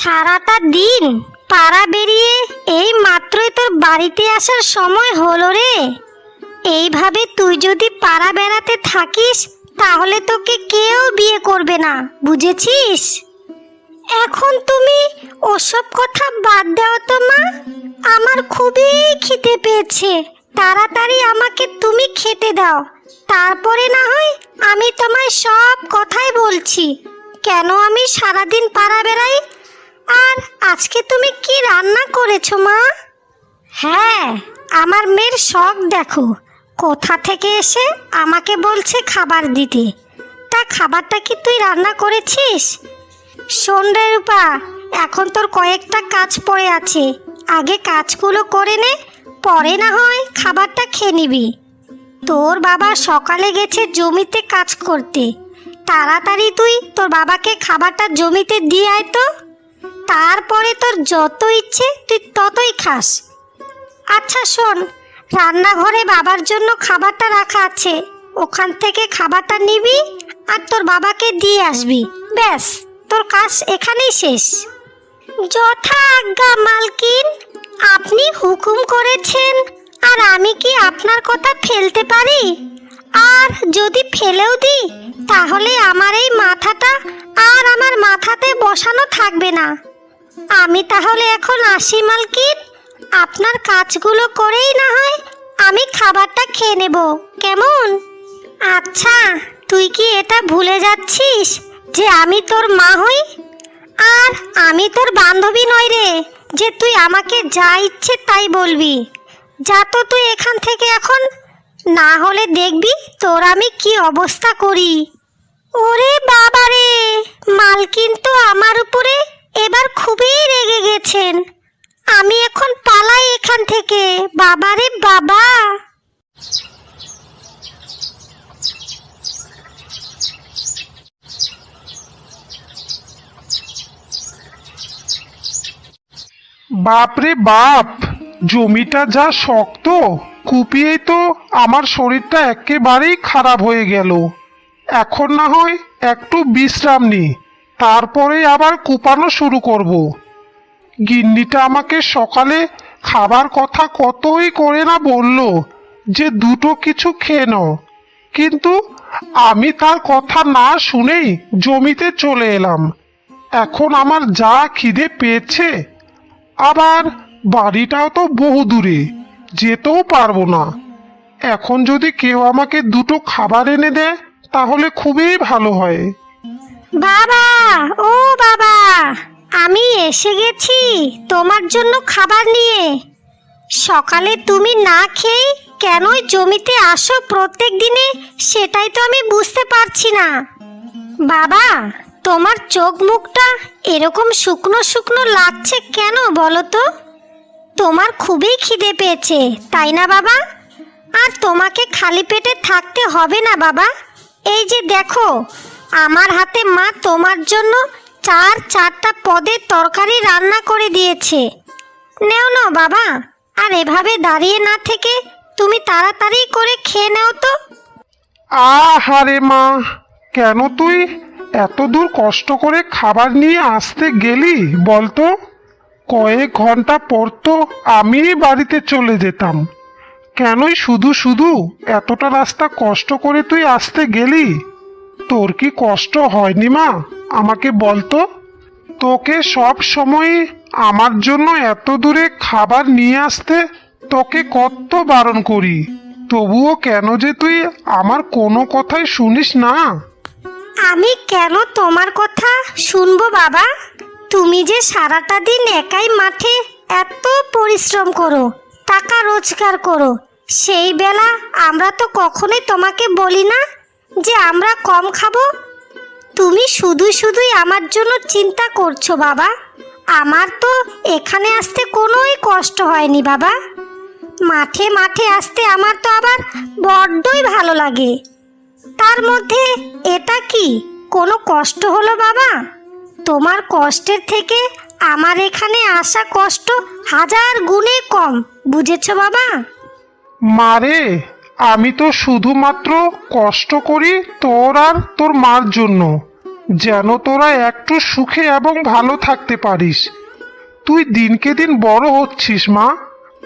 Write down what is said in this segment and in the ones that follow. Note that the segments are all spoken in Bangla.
সারাটা দিন পাড়া বেরিয়ে এই মাত্রই তোর বাড়িতে আসার সময় হলো রে। এইভাবে তুই যদি পাড়া বেড়াতে থাকিস, তাহলে তোকে কেউ বিয়ে করবে না, বুঝেছিস? এখন তুমি ওসব কথা বাদ দাও তো মা। আমার খুবই খিদে পেয়েছে। তাড়াতাড়ি আমাকে তুমি খেতে দাও। তারপরে না হয় আমি তোমায় সব কথাই বলছি। কেন আমি সারাদিন পাড়া বেড়াই? আজকে তুমি কি রান্না করেছ মা? হ্যাঁ। আমার মেয়ের শখ দেখো। কোথা থেকে এসে আমাকে বলছে খাবার দিতে? তা খাবারটা কি তুই রান্না করেছিস? শোন রে রূপা এখন তোর কয়েকটা কাজ পড়ে আছে। আগে কাজগুলো করে নে পরে না হয় খাবারটা খেয়ে নিবি। তোর বাবা সকালে গেছে জমিতে কাজ করতে। তাড়াতাড়ি তুই তোর বাবাকে খাবারটা জমিতে দিয়ে আয় তো। তারপরে তোর যত ইচ্ছে, তুই ততই খাস। আচ্ছা শোন, রান্নাঘরে বাবার জন্য খাবারটা রাখা আছে। ওখান থেকে খাবারটা নিবি আর তোর বাবাকে দিয়ে আসবি। ব্যাস, তোর কাজ এখানেই শেষ। যথা আজ্ঞা, মালকিন। আপনি হুকুম করেছেন। আর আমি কি আপনার কথা ফেলতে পারি? আর যদি ফেলেও দিই, তাহলে আমার এই মাথাটা আর আমার মাথাতে বসানো থাকবে না। আমি তাহলে এখন আসি, মালকিন। আপনার কাজগুলো করেই না হয় আমি খাবারটা খেয়ে নেব। কেমন? আচ্ছা তুই কি এটা ভুলে যাচ্ছিস যে আমি তোর মা হই? আর আমি তোর বান্ধবী নই রে, যে তুই আমাকে যা ইচ্ছে তাই বলবি। যা তো তুই এখান থেকে এখন, না হলে দেখবি তোর আমি কি অবস্থা করি। ওরে বাবা রে মালকিন তো আমার উপরে এবার খুবই রেগে গেছেন। আমি এখন পালাই এখান থেকে। বাবারে বাবা! বাপরে বাপ, জমিটা যা শক্ত কুপিয়েই তো আমার শরীরটা একেবারেই খারাপ হয়ে গেল। এখন না হয় একটু বিশ্রাম নি। তারপরে আবার কুপানো শুরু করব। গিন্নিটা আমাকে সকালে খাবার কথা কতই করে না বলল যে দুটো কিছু খেয়ে নাও। কিন্তু আমি তার কথা না শুনেই জমিতে চলে এলাম। এখন আমার যা খিদে পেয়েছে, আবার বাড়িটাও তো বহু দূরে, যেতেও পারব না। এখন যদি কেউ আমাকে দুটো খাবার এনে দেয়, তাহলে খুবই ভালো হয়। বাবা, ও বাবা, আমি এসে গেছি তোমার জন্য খাবার নিয়ে। সকালে তুমি না খেয়ে কেনই জমিতে আসো প্রত্যেক দিনে, সেটাই তো আমি বুঝতে পারছি না। বাবা, তোমার চোখ মুখটা এরকম শুকনো শুকনো লাগছে কেন বলো তো? তোমার খুবই খিদে পেয়েছে, তাই না বাবা? আর তোমাকে খালি পেটে থাকতে হবে না বাবা। এই যে দেখো আমার হাতে মা তোমার জন্য চার চারটা পদের তরকারি রান্না করে দিয়েছে। নেও না বাবা, আর এভাবে দাঁড়িয়ে না থেকে তুমি তাড়াতাড়ি করে খেয়ে নাও তো। আহারে মা, কেন তুই এত দূর কষ্ট করে খাবার নিয়ে আসতে গেলি বলতো? কয়েক ঘণ্টা পর তো আমি বাড়িতে চলে যেতাম। কেনই শুধু শুধু এতটা রাস্তা কষ্ট করে তুই আসতে গেলি? তোর কি কষ্ট হয়নি মা? আমাকে বলতো তোকে সব সময় আমার জন্য এত দূরে খাবার নিয়ে আসতে তোকে কত বারণ করি। তবুও কেন যে তুই আমার কোনো কথাই শুনিস না? আমি কেন তোমার কথা শুনব বাবা? তুমি যে সারাটা দিন একাই মাঠে এত পরিশ্রম করো, টাকা রোজগার করো, সেই বেলা আমরা তো কখনোই তোমাকে বলি না? যে আমরা কম খাব? তুমি শুধু শুধুই আমার জন্য চিন্তা করছ বাবা। আমার তো এখানে আসতে কোনোই কষ্ট হয়নি বাবা। মাঠে মাঠে আসতে আমার তো আবার বড্ডই ভালো লাগে। তার মধ্যে এটা কি? কোনো কষ্ট হলো বাবা? তোমার কষ্টের থেকে আমার এখানে আসা কষ্ট হাজার গুণে কম, বুঝেছ বাবা? মারে আমি তো শুধুমাত্র কষ্ট করি তোর আর তোর মার জন্য, যেন তোরা একটু সুখে এবং ভালো থাকতে পারিস। তুই দিনকে দিন বড় হচ্ছিস, মা।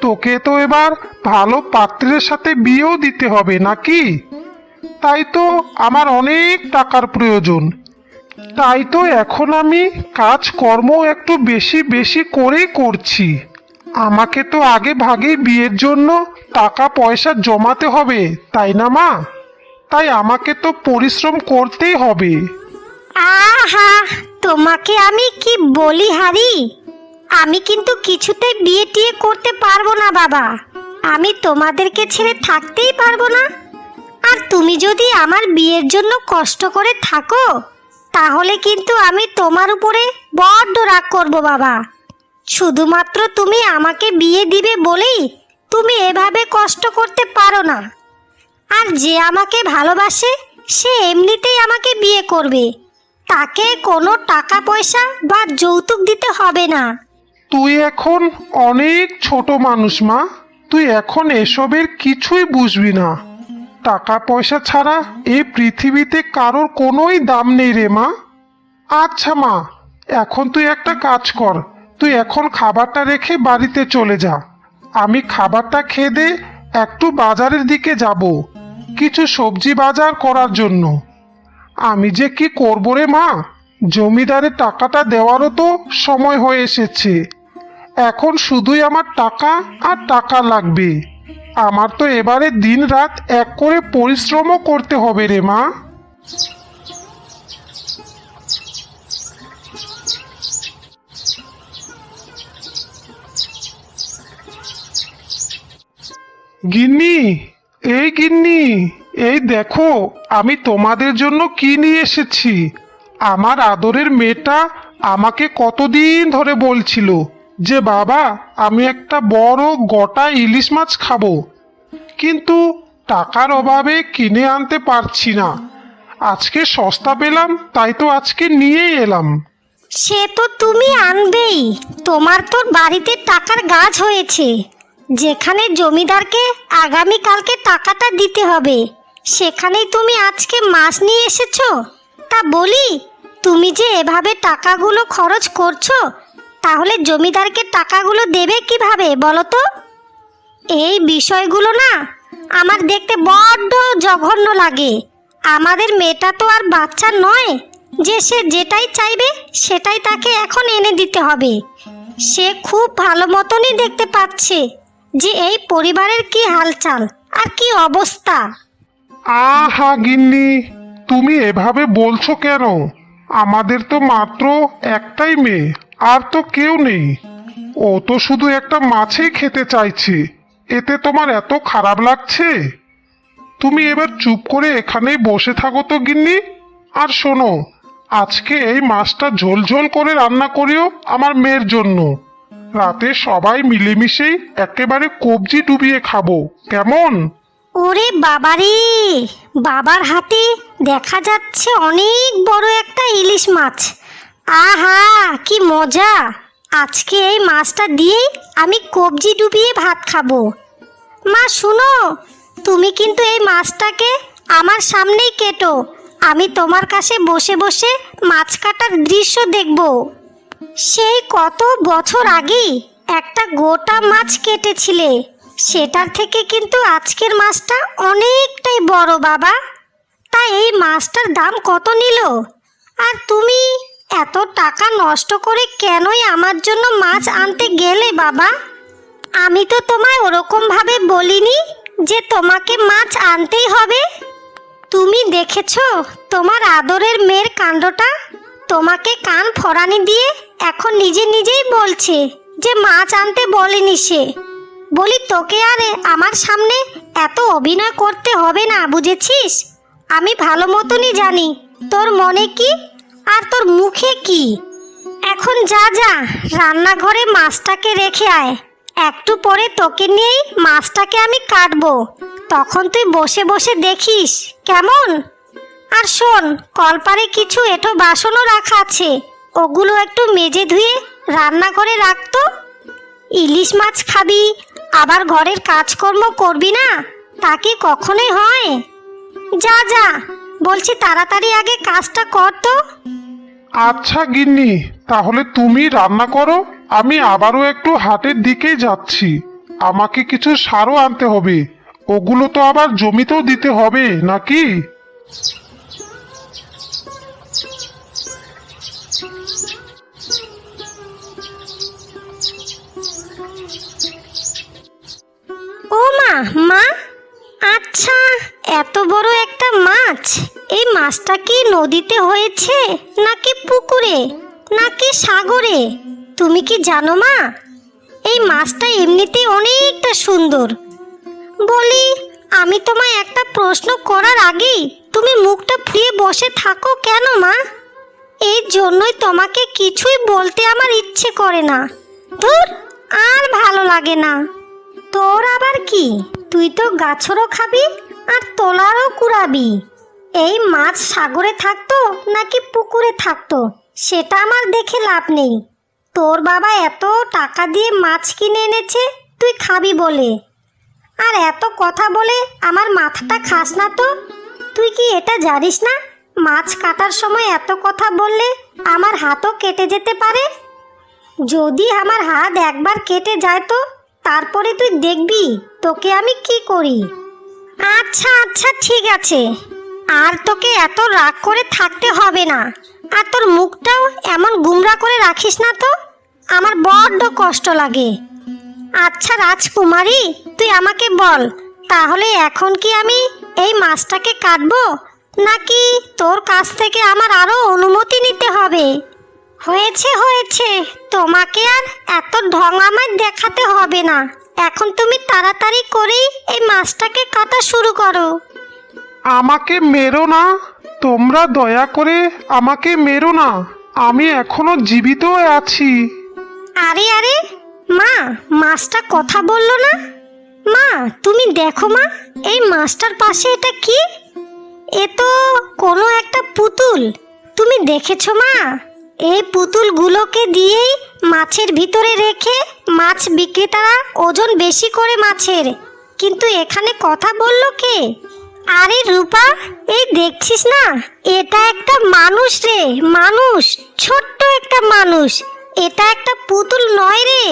তোকে তো এবার ভালো পাত্রের সাথে বিয়েও দিতে হবে, নাকি? তাই তো আমার অনেক টাকার প্রয়োজন। তাই তো এখন আমি কাজকর্ম একটু বেশি বেশি করেই করছি। আমাকে তো আগে ভাগে বিয়ের জন্য টাকা পয়সা জমাতে হবে, তাই না মা? তাই আমাকে তো পরিশ্রম করতেই হবে। আহা, তোমাকে আমি কি বলি, হারি? আমি কিন্তু কিছুতেই বিয়ে টিয়ে করতে পারব না, বাবা। আমি তোমাদেরকে ছেড়ে থাকতেই পারব না। আর তুমি যদি আমার বিয়ের জন্য কষ্ট করে থাকো, তাহলে কিন্তু আমি তোমার উপরে বড্ড রাগ করব, বাবা। শুধুমাত্র তুমি আমাকে বিয়ে দিবে বলেই তুমি এভাবে কষ্ট করতে পারো না। আর যে আমাকে ভালোবাসে, সে এমনিতেই আমাকে বিয়ে করবে। তাকে কোনো টাকা পয়সা বা যৌতুক দিতে হবে না। তুই এখন অনেক ছোট মানুষ, মা। তুই এখন এসবের কিছুই বুঝবি না। টাকা পয়সা ছাড়া এই পৃথিবীতে কারোর কোনোই দাম নেই রে, মা। আচ্ছা মা, এখন তুই একটা কাজ কর। তুই এখন খাবারটা রেখে বাড়িতে চলে যা। আমি খাবারটা খেয়ে দে, একটু বাজারের দিকে যাব। কিছু সবজি বাজার করার জন্য। আমি যে কি করব রে মা? জমিদারের টাকাটা দেওয়ারও তো সময় হয়ে এসেছে। এখন শুধুই আমার টাকা আর টাকা লাগবে। আমার তো এবারে দিন রাত এক করে পরিশ্রমও করতে হবে রে মা। গিন্নি, এই গিন্নি, এই দেখো, আমি তোমাদের জন্য কি নিয়ে এসেছি? আমার আদরের মেয়েটা আমাকে কতদিন ধরে বলছিল যে, বাবা, আমি একটা বড় গোটা ইলিশ মাছ খাব। কিন্তু টাকার অভাবে কিনে আনতে পারছি না। আজকে সস্তা পেলাম, তাই তো আজকে নিয়েই এলাম। সে তো তুমি আনবেই। তোমার তো বাড়িতে টাকার গাছ হয়েছে। যেখানে জমিদারকে আগামী কালকে টাকাটা দিতে হবে, সেখানেই তুমি আজকে মাছ নিয়ে এসেছ? তা বলি, তুমি যে এভাবে টাকাগুলো খরচ করছ, তাহলে জমিদারকে টাকাগুলো দেবে কীভাবে বলো তো? এই বিষয়গুলো না আমার দেখতে বড্ড জঘন্য লাগে। আমাদের মেয়েটা তো আর বাচ্চা নয়, যে সে যেটাই চাইবে সেটাই তাকে এখন এনে দিতে হবে। সে খুব ভালো মতনই দেখতে পাচ্ছে। যে এই পরিবারের কি হালচাল আর কি অবস্থা? আহা গিন্নি, তুমি এভাবে বলছো কেন? আমাদের তো মাত্র একটাই মেয়ে, আর তো কেউ নেই। ও তো শুধু একটা মাছই খেতে চাইছে, এতে তোমার এত খারাপ লাগছে? তুমি এবার চুপ করে এখানেই বসে থাকো তো গিন্নি। আর শোনো, আজকে এই মাছটা ঝোল ঝোল করে রান্না করিও আমার মেয়ের জন্য। রাতে সবাই মিলেমিশেই একেবারে কবজি ডুবিয়ে খাব। কেমন? ওরে বাবারে! বাবার হাতে দেখা যাচ্ছে অনেক বড় একটা ইলিশ মাছ। আহা, কি মজা! আজকে এই মাছটা দিয়েই আমি কবজি ডুবিয়ে ভাত খাব। মা, শুনো, তুমি কিন্তু এই মাছটাকে আমার সামনেই কেটো। আমি তোমার কাছে বসে বসে মাছ কাটার দৃশ্য দেখব। সেই কত বছর আগে একটা গোটা মাছ কেটেছিলে। সেটার থেকে কিন্তু আজকের মাছটা অনেকটাই বড় বাবা। তাই এই মাছটার দাম কত নিল? আর তুমি এত টাকা নষ্ট করে কেনই আমার জন্য মাছ আনতে গেলে বাবা? আমি তো তোমায় ওরকমভাবে বলিনি যে তোমাকে মাছ আনতেই হবে। তুমি দেখেছ তোমার আদরের মেয়ের কাণ্ডটা? তোমাকে কান ফরানি দিয়ে এখন নিজে নিজেই বলছে যে মাছ আনতে বলেনি সে। বলি, তোকে আর আমার সামনে এত অভিনয় করতে হবে না, বুঝেছিস? আমি ভালো মতনই জানি তোর মনে কি আর তোর মুখে কি। এখন যা যা, রান্নাঘরে মাছটাকে রেখে আয়। একটু পরে তোকে নিয়েই মাছটাকে আমি কাটবো। তখন তুই বসে বসে দেখিস, কেমন? আর শোন, কলপারে কিছু এঁটো বাসনও রাখা আছে। ওগুলো একটু মেজে ধুয়ে রান্না করে রাখতো ইলিশ মাছ খাবি, আবার ঘরের কাজকর্ম করবি না? তা কি কখনোই হয়? যা যা, বলছি তাড়াতাড়ি আগে কাজটা কর তো। আচ্ছা গিন্নি, তাহলে তুমি রান্না করো, আমি আবারও একটু হাটের দিকেই যাচ্ছি। আমাকে কিছু সারও আনতে হবে। ওগুলো তো আবার জমিতেও দিতে হবে, নাকি? ও মা মা? আচ্ছা এত বড় একটা মাছ, এই মাছটা কি নদীতে হয়েছে, নাকি পুকুরে, নাকি সাগরে? তুমি কি জানো মা? এই মাছটা এমনিতেই অনেকটা সুন্দর। বলি, আমি তোমায় একটা প্রশ্ন করার আগেই তুমি মুখটা ফুলিয়ে বসে থাকো কেন মা? এই জন্যই তোমাকে কিছুই বলতে আমার ইচ্ছে করে না। ধুর, আর ভালো লাগে না। তোর আবার কি? তুই তো গাছরও খাবি আর তোলারও কুড়াবি। এই মাছ সাগরে থাকতো নাকি পুকুরে থাকতো? সেটা আমার দেখে লাভ নেই। তোর বাবা এত টাকা দিয়ে মাছ কিনে এনেছে, তুই খাবি বলে। আর এত কথা বলে আমার মাথাটা খাস না তো? তুই কি এটা জানিস না? মাছ কাটার সময় এত কথা বললে আমার হাতও কেটে যেতে পারে? যদি আমার হাত একবার কেটে যায় তো? তারপরে তুই দেখবি তোকে আমি কি করি। আচ্ছা আচ্ছা ঠিক আছে। আর তোকে এত রাগ করে থাকতে হবে না। আর তোর মুখটাও এমন গুমরা করে রাখিস না তো। আমার বড্ড কষ্ট লাগে। আচ্ছা রাজকুমারী, তুই আমাকে বল, তাহলে এখন কি আমি এই মাছটাকে কাটবো? নাকি তোর কাছ থেকে আমার আরও অনুমতি নিতে হবে? হয়েছে হয়েছে। তোমাকে আর এত ঢং আমায় দেখাতে হবে না। এখন তুমি তাড়াতাড়ি করেই এই মাছটাকে কাটা শুরু করো। আমাকে মেরো না। তোমরা দয়া করে আমাকে মেরো না। আমি এখনও জীবিত আছি। আরে আরে মা মাছটা কথা বলল না? মা তুমি দেখো মা এই মাছটার পাশে এটা কি? এ তো কোনো একটা পুতুল। তুমি দেখেছ মা? এই পুতুলগুলোকে দিয়েই মাছের ভিতরে রেখে মাছ বিক্রেতারা ওজন বেশি করে মাছের। কিন্তু এখানে কথা বলল কে? আরে রূপা, এই দেখছিস না? এটা একটা মানুষ রে, মানুষ, ছোট্ট একটা মানুষ। এটা একটা পুতুল নয় রে।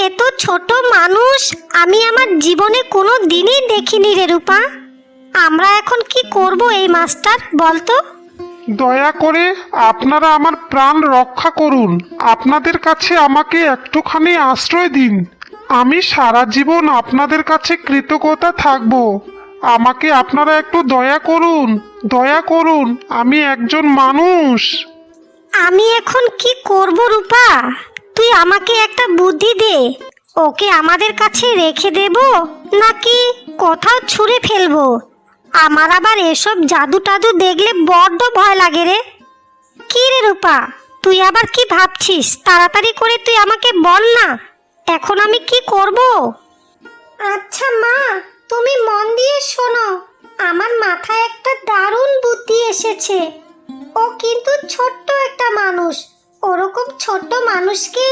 এত ছোট মানুষ, আমি আমার জীবনে কোনো দিনই দেখিনি রে রূপা। আমরা এখন কি করব এই মাস্টার বলতো? দয়া করে আপনারা আমার প্রাণ রক্ষা করুন। আপনাদের কাছে আমাকে একটুখানি আশ্রয় দিন। আমি সারা জীবন আপনাদের কাছে কৃতজ্ঞতা থাকব। আমাকে আপনারা একটু দয়া করুন দয়া করুন, আমি একজন মানুষ। আমি এখন কি করব রূপা? তুই আমাকে একটা বুদ্ধি দে। ওকে আমাদের কাছে রেখে দেব নাকি কোথাও ছুঁড়ে ফেলব? আমার আবার এসব জাদু টাদু দেখলে বড্ড ভয় লাগে রে। কি রে রূপা, তুই আবার কি ভাবছিস? তাড়াতাড়ি করে তুই আমাকে বল না। এখন আমি কি করব? আচ্ছা মা, তুমি মন দিয়ে শোনো। আমার মাথায় একটা দারুণ বুদ্ধি এসেছে। ও কিন্তু ছোট্ট একটা মানুষ। ওরকম ছোট্ট মানুষকে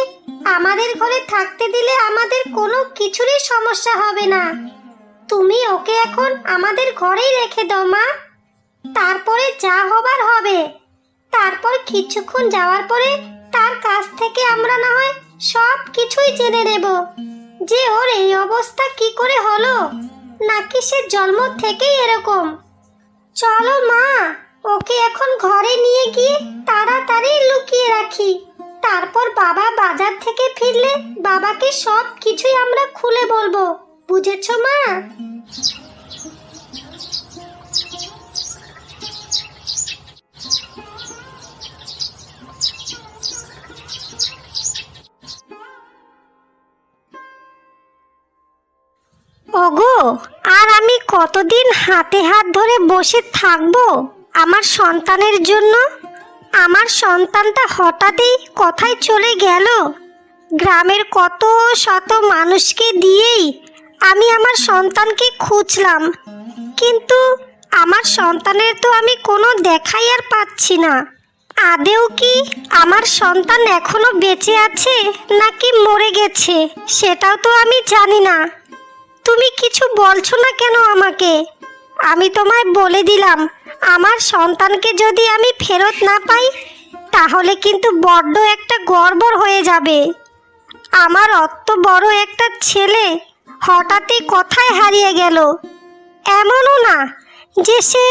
আমাদের ঘরে থাকতে দিলে আমাদের কোনো কিছুরই সমস্যা হবে না। তুমি ওকে এখন আমাদের ঘরেই রেখে দাও, মা। তারপরে যা হবার হবে। তারপর কিছুক্ষণ যাওয়ার পরে তার কাছ থেকে আমরা না হয় সব কিছুই জেনে নেব। যে ওর এই অবস্থা কি করে হলো, নাকি সে জন্ম থেকেই এরকম। চলো, মা, ওকে এখন ঘরে নিয়ে গিয়ে তাড়াতাড়ি লুকিয়ে রাখি। তারপর বাবা বাজার থেকে ফিরলে বাবাকে সব কিছুই আমরা খুলে বলব। বুঝেছ, মা? ওগো, আর আমি কতদিন হাতে হাত ধরে বসে থাকব আমার সন্তানের জন্য? আমার সন্তানটা হঠাৎই কথায় চলে গেল। গ্রামের কত শত মানুষকে দিয়েই আমি আমার সন্তানকে খুঁজলাম, কিন্তু আমার সন্তানের তো আমি কোনো দেখাই আর পাচ্ছি না। আদেও কি আমার সন্তান এখনও বেঁচে আছে নাকি মরে গেছে, সেটাও তো আমি জানি না। তুমি কিছু বলছো না কেন আমাকে? আমি তোমায় বলে দিলাম, আমার সন্তানকে যদি আমি ফেরত না পাই, তাহলে কিন্তু বড্ড একটা গড়বড় হয়ে যাবে। আমার অত বড় একটা ছেলে হঠাৎই কোথায় হারিয়ে গেল। এমনও না যে সে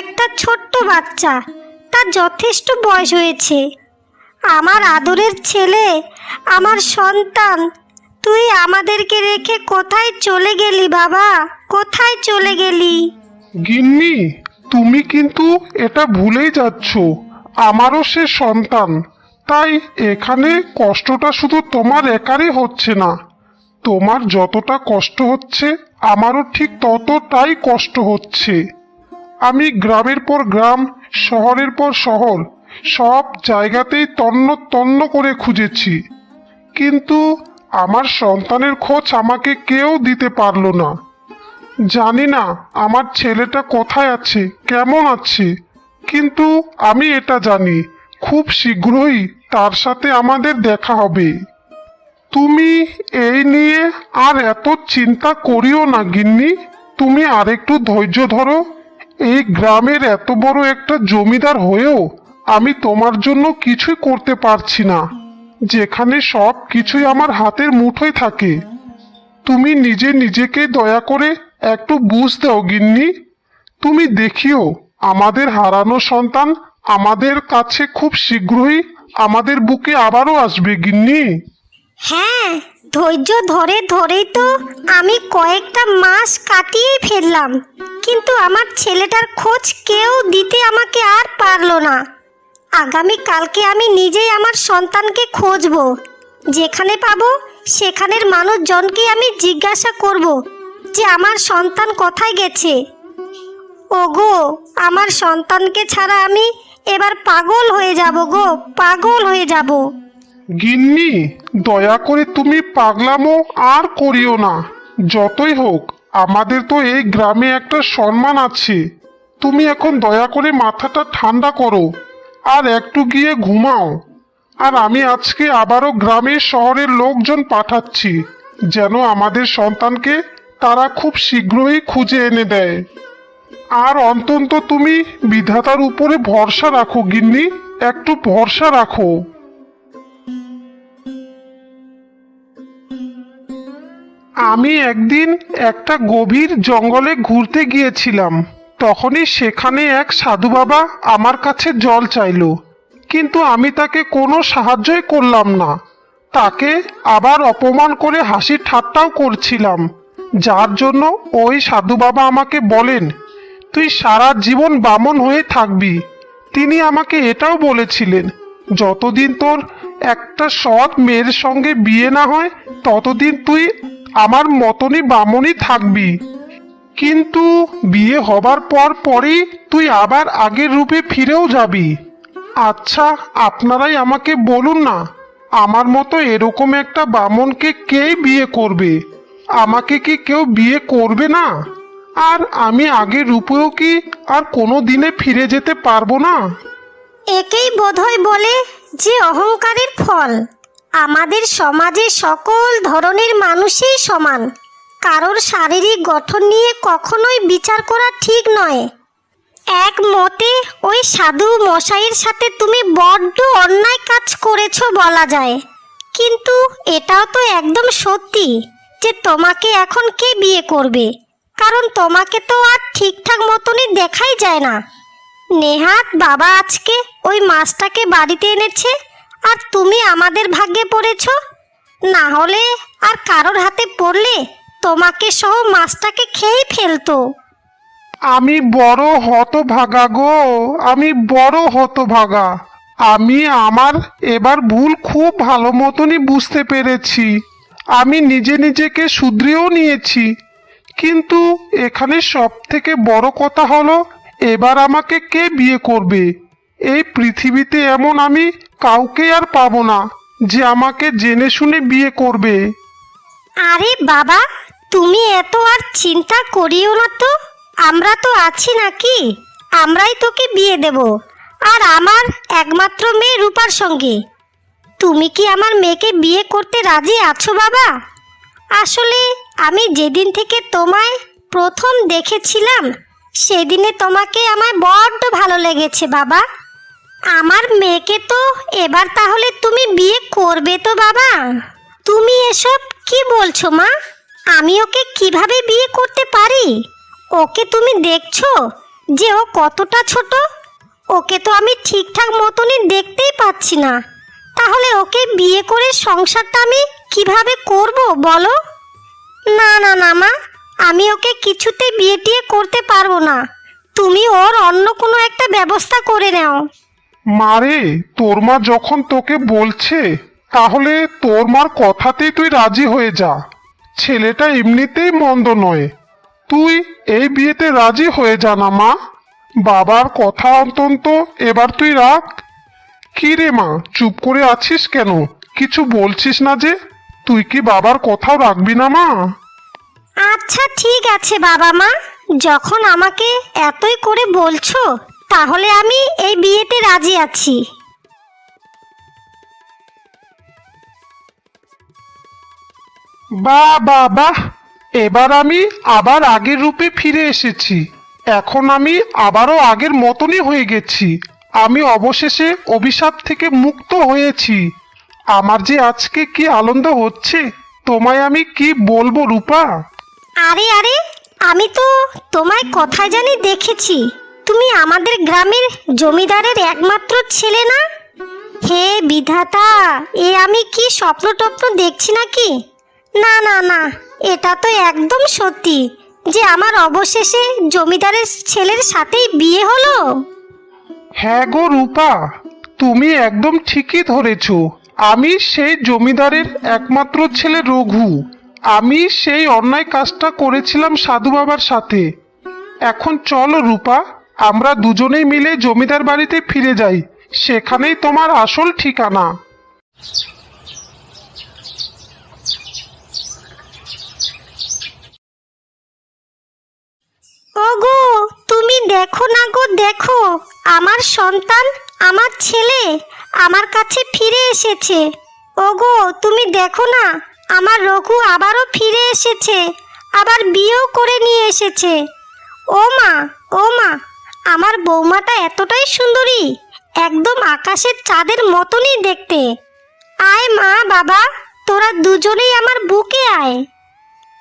একটা ছোট্ট বাচ্চা, তার যথেষ্ট বয়স হয়েছে। আমার আদরের ছেলে, আমার সন্তান, তুই আমাদেরকে রেখে কোথায় চলে গেলি বাবা? কোথায় চলে গেলি? গিন্নি, তুমি কিন্তু এটা ভুলেই যাচ্ছ। আমারও সে সন্তান, তাই এখানে কষ্টটা শুধু তোমার একারই হচ্ছে না। তোমার যতটা কষ্ট হচ্ছে, আমারও ঠিক ততটাই কষ্ট হচ্ছে। আমি গ্রামের পর গ্রাম, শহরের পর শহর, সব জায়গাতেই তন্ন তন্ন করে খুঁজেছি। কিন্তু আমার সন্তানের খোঁজ আমাকে কেউ দিতে পারল না। জানি না আমার ছেলেটা কোথায় আছে, কেমন আছে, কিন্তু আমি এটা জানি, খুব শীঘ্রই তার সাথে আমাদের দেখা হবে। তুমি এই নিয়ে আর এত চিন্তা করিও না, গিন্নি। তুমি আরেকটু ধৈর্য ধরো। এই গ্রামের এত বড় একটা জমিদার হয়েও আমি তোমার জন্য কিছুই করতে পারছি না। যেখানে সব কিছুই আমার হাতের মুঠোয় থাকে। তুমি নিজে নিজেকে দয়া করে একটু বুঝ দাও, গিন্নি। তুমি দেখিও, আমাদের হারানো সন্তান আমাদের কাছে খুব শীঘ্রই আমাদের বুকে আবারও আসবে, গিন্নি। হ্যাঁ। ধৈর্য ধরে ধরেই তো আমি কয়েকটা মাস কাটিয়েই ফেললাম। কিন্তু আমার ছেলেটার খোঁজ কেউ দিতে আমাকে আর পারল না। আগামী কালকে আমি নিজেই আমার সন্তানকে খুঁজবো। যেখানে পাবো, সেখানের মানুষজনকে আমি জিজ্ঞাসা করব যে আমার সন্তান কোথায় গেছে। ওগো, আমার সন্তানকে ছাড়া আমি এবার পাগল হয়ে যাব গো, পাগল হয়ে যাব। গিন্নি, দয়া করে তুমি পাগলামো আর করিও না। যতই হোক, আমাদের তো এই গ্রামে একটা সম্মান আছে। তুমি এখন দয়া করে মাথাটা ঠান্ডা করো আর একটু গিয়ে ঘুমাও। আর আমি আজকে আবারও গ্রামের শহরের লোকজন পাঠাচ্ছি, যেন আমাদের সন্তানকে তারা খুব শীঘ্রই খুঁজে এনে দেয়। আর অন্তত তুমি বিধাতার উপরে ভরসা রাখো গিন্নি, একটু ভরসা রাখো। আমি একদিন একটা গভীর জঙ্গলে ঘুরতে গিয়েছিলাম। তখনই সেখানে এক সাধু বাবা আমার কাছে জল চাইলো। কিন্তু আমি তাকে কোনো সাহায্যই করলাম না। তাকে আবার অপমান করে হাসি ঠাট্টাও করছিলাম। যার জন্য ওই সাধু বাবা আমাকে বলেন, তুই সারা জীবন বামন হয়ে থাকবি। তিনি আমাকে এটাও বলেছিলেন, যতদিন তোর একটা সৎ মেয়ের সঙ্গে বিয়ে না হয়, ততদিন তুই আমার মতনই বামনই থাকবি। কিন্তু বিয়ে হবার পর পরই তুই আবার আগের রূপে ফিরেও যাবি। আচ্ছা আপনারাই আমাকে বলুন না, আমার মতো এরকম একটা বামনকে কে বিয়ে করবে? আমাকে কি কেউ বিয়ে করবে না? আর আমি আগের রূপেও কি আর কোনো দিনে ফিরে যেতে পারব না? একেই বোধহয় বলে যে অহংকারের ফল। আমাদের সমাজে সকল ধরনের মানুষই সমান। কারোর শারীরিক গঠন নিয়ে কখনোই বিচার করা ঠিক নয়। এক মতে, ওই সাধু মশাইয়ের সাথে তুমি বড্ড অন্যায় কাজ করেছ বলা যায়। কিন্তু এটাও তো একদম সত্যি যে তোমাকে এখন কে বিয়ে করবে। কারণ তোমাকে তো আর ঠিকঠাক মতনই দেখাই যায় না। নেহাত বাবা আজকে ওই মাছটাকে বাড়িতে এনেছে আর তুমি আমাদের ভাগ্যে পড়েছ? না হলে আর কারোর হাতে পড়লে তোমাকে সহ মাছটাকে খেয়েই ফেলতো। আমি বড় হতভাগা গো, আমি বড় হতভাগা। আমি আমার এবার ভুল খুব ভালো মতনই বুঝতে পেরেছি। আমি নিজে নিজেকে শুধরিয়েও নিয়েছি। কিন্তু এখানে সব থেকে বড় কথা হলো, এবার আমাকে কে বিয়ে করবে? এই পৃথিবীতে এমন আমি কাউকে আর পাবো না, যে আমাকে জেনে শুনে বিয়ে করবে। আরে বাবা, তুমি এত আর চিন্তা করিও না তো। আমরা তো আছি নাকি? আমরাই তোকে বিয়ে দেব। আর আমার একমাত্র মেয়ে রূপার সঙ্গে। তুমি কি আমার মেয়েকে বিয়ে করতে রাজি আছো বাবা? আসলে আমি যেদিন থেকে তোমায় প্রথম দেখেছিলাম, সেদিনে তোমাকে আমায় বড্ড ভালো লেগেছে বাবা। আমার মেয়েকে তো এবার তাহলে তুমি বিয়ে করবে তো বাবা। তুমি এসব কি বলছো মা? আমি ওকে কীভাবে বিয়ে করতে পারি? ওকে তুমি দেখছ যে ও কতটা ছোট? ওকে তো আমি ঠিকঠাক মতনই দেখতেই পাচ্ছি না। তাহলে ওকে বিয়ে করে সংসারটা আমি কীভাবে করব বলো? না না না মা, আমি ওকে কিছুতে বিয়ে টিয়ে করতে পারব না। তুমি ওর অন্য কোনো একটা ব্যবস্থা করে নাও। মারে তোর মা যখন তোকে বলছে, তাহলে তোর মার কথাতেই তুই রাজি হয়ে যা। ছেলেটা এমনিতেই মন্দ নয়। তুই এই বিয়েতে রাজি হয়ে যা না মা। বাবার কথা অন্তন্ত এবার তুই রাখ। কি রে মা, চুপ করে আছিস কেন? কিছু বলছিস না যে? তুই কি বাবার কথাও রাখবি না মা? আচ্ছা ঠিক আছে বাবা মা। যখন আমাকে এতই করে বলছো তাহলে আমি এই বিয়েতে রাজি আছি। বাহ বা বাহ। এবার আমি আবার আগের রূপে ফিরে এসেছি। এখন আমি আবারও আগের মতনই হয়ে গেছি। আমি অবশেষে অভিশাপ থেকে মুক্ত হয়েছি। আমার যে আজকে কি আনন্দ হচ্ছে তোমায় আমি কি বলব রূপা? আরে আরে আমি তো তোমায় কোথায় জানি দেখেছি। তুমি আমাদের গ্রামের জমিদারের একমাত্র ছেলে না? হে বিধাতা, এ আমি কি স্বপ্ন টপ্ন দেখছি নাকি? না না না, এটা তো একদম সত্যি যে আমার অবশেষে জমিদারের ছেলের সাথেই বিয়ে হলো। হ্যাঁ গো রূপা, তুমি একদম ঠিকই ধরেছ। আমি সেই জমিদারের একমাত্র ছেলে রঘু। আমি সেই অন্যায় কাজটা করেছিলাম সাধু বাবার সাথে। এখন চলো রূপা আমরা দুজনেই মিলে জমিদার বাড়িতে ফিরে যাই। সেখানেই তোমার আসল ঠিকানা। ওগো, তুমি দেখো না গো, দেখো। আমার সন্তান, আমার ছেলে আমার কাছে ফিরে এসেছে। ওগো, তুমি দেখো না, আমার রঘু আবারও ফিরে এসেছে, আবার বিয়েও করে নিয়ে এসেছে। ও মা ও মা আমার বৌমাটা এতটাই সুন্দরী, একদম আকাশের চাঁদের মতনই দেখতে। আয় মা বাবা, তোরা দুজনেই আমার বুকে আয়।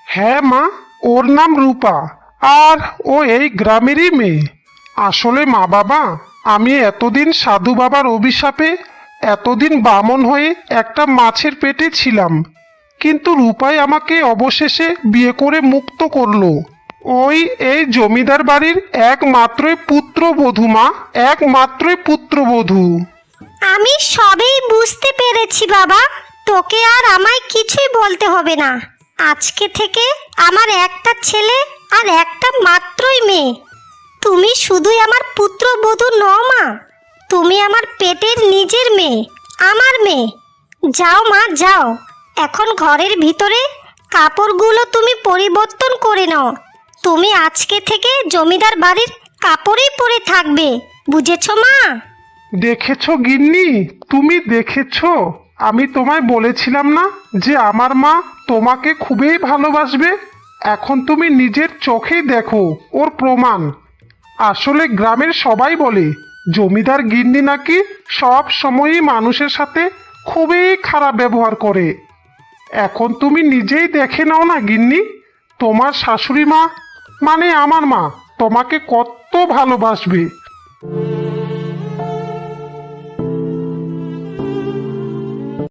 হ্যাঁ মা, ওর নাম রূপা, আর ও এই গ্রামেরই মেয়ে। আসলে মা বাবা, আমি এতদিন সাধু বাবার অভিশাপে, এতদিন বামন হয়ে একটা মাছের পেটে ছিলাম। কিন্তু রূপাই আমাকে অবশেষে বিয়ে করে মুক্ত করল। ওই এই জমিদার বাড়ির একমাত্রই পুত্রবধূ, মা। একমাত্রই পুত্রবধূ। আমি সবেই বুঝতে পেরেছি, বাবা। তোকে আর আমায় কিছুই বলতে হবে না। আজকে থেকে আমার একটা ছেলে আর একটা মাত্রই মেয়ে। তুমি শুধুই আমার পুত্র পুত্রবধূ নও, মা। তুমি আমার পেটের নিজের মেয়ে, আমার মেয়ে। যাও, মা, যাও। এখন ঘরের ভিতরে কাপড়গুলো তুমি পরিবর্তন করে নাও। তুমি আজকে থেকে জমিদার বাড়ির কাপড়েই পরে থাকবে, বুঝেছ মা? দেখেছ গিন্নি? তুমি দেখেছ? আমি তোমায় বলেছিলাম না যে আমার মা তোমাকে খুবই ভালোবাসবে? এখন তুমি নিজের চোখেই দেখো ওর প্রমাণ। আসলে গ্রামের সবাই বলে, জমিদার গিন্নি নাকি সব সময়ই মানুষের সাথে খুবই খারাপ ব্যবহার করে। এখন তুমি নিজেই দেখে নাও না গিন্নি, তোমার শাশুড়ি মা মানে আমার মা তোমাকে কত ভালোবাসবে।